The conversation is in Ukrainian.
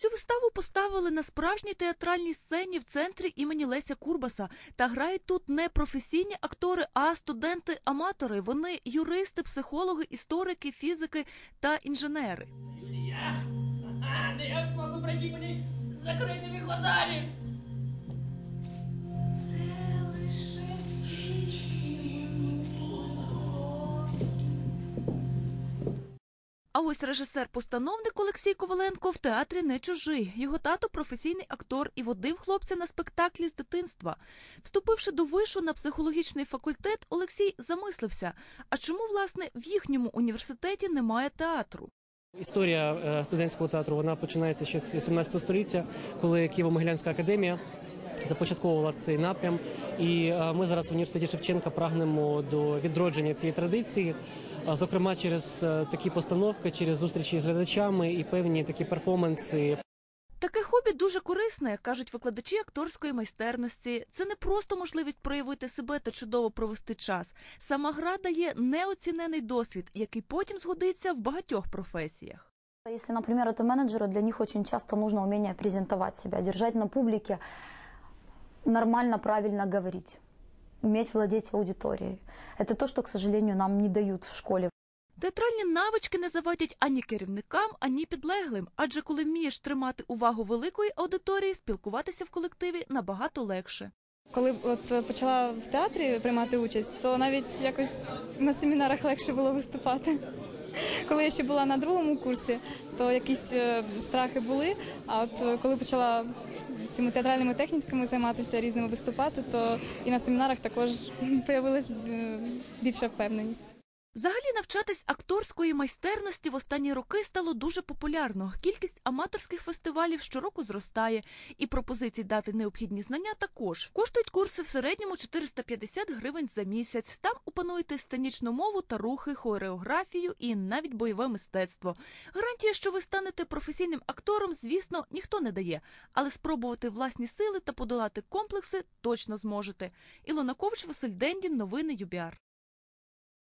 Цю виставу поставили на справжній театральній сцені в центрі імені Леся Курбаса. Та грають тут не професійні актори, а студенти-аматори. Вони юристи, психологи, історики, фізики та інженери. Юлія! А, да я можу пройти по ней глазами! Ось режисер-постановник Олексій Коваленко в театрі не чужий. Його тато професійний актор і водив хлопця на спектаклі з дитинства. Вступивши до вишу на психологічний факультет, Олексій замислився: а чому власне в їхньому університеті немає театру? Історія е, студентського театру вона починається ще з 17 століття, коли Києво-Могилянська академія започатковувала цей напрям. І е, ми зараз в університеті Шевченка прагнемо до відродження цієї традиції, зокрема через е, такі постановки, через зустрічі з глядачами і певні такі перформанси, Таке хобі дуже корисне, кажуть викладачі акторської майстерності. Це не просто можливість проявити себе та чудово провести час. Сама гра дає неоцінений досвід, який потім згодиться в багатьох професіях. Если, например, это менеджеры, для них очень часто нужно умение презентовать себя, держать на публике, нормально, правильно говорить, уметь владеть аудиторией. Это то, что, к сожалению, нам не дают в школе. Театральні навички не завадять ані керівникам, ані підлеглим, адже коли вмієш тримати увагу великої аудиторії, спілкуватися в колективі набагато легше. Коли от почала в театрі приймати участь, то навіть якось на семінарах легше було виступати. Коли я ще була на другому курсі, то якісь е, страхи були. А от е, коли почала цими театральними техніками займатися різними виступати, то і на семінарах також появилась е, більша впевненість. Взагалі навчатись акторської майстерності в останні роки стало дуже популярно. Кількість аматорських фестивалів щороку зростає, і пропозицій дати необхідні знання також. Коштують курси в середньому 450 гривень за місяць. Там опануєте сценічну мову та рухи, хореографію і навіть бойове мистецтво. Гарантія, що ви станете професійним актором, звісно, ніхто не дає, але спробувати власні сили та подолати комплекси точно зможете. Ілона Ковч, Василь Дендін, новини ЮБІАР.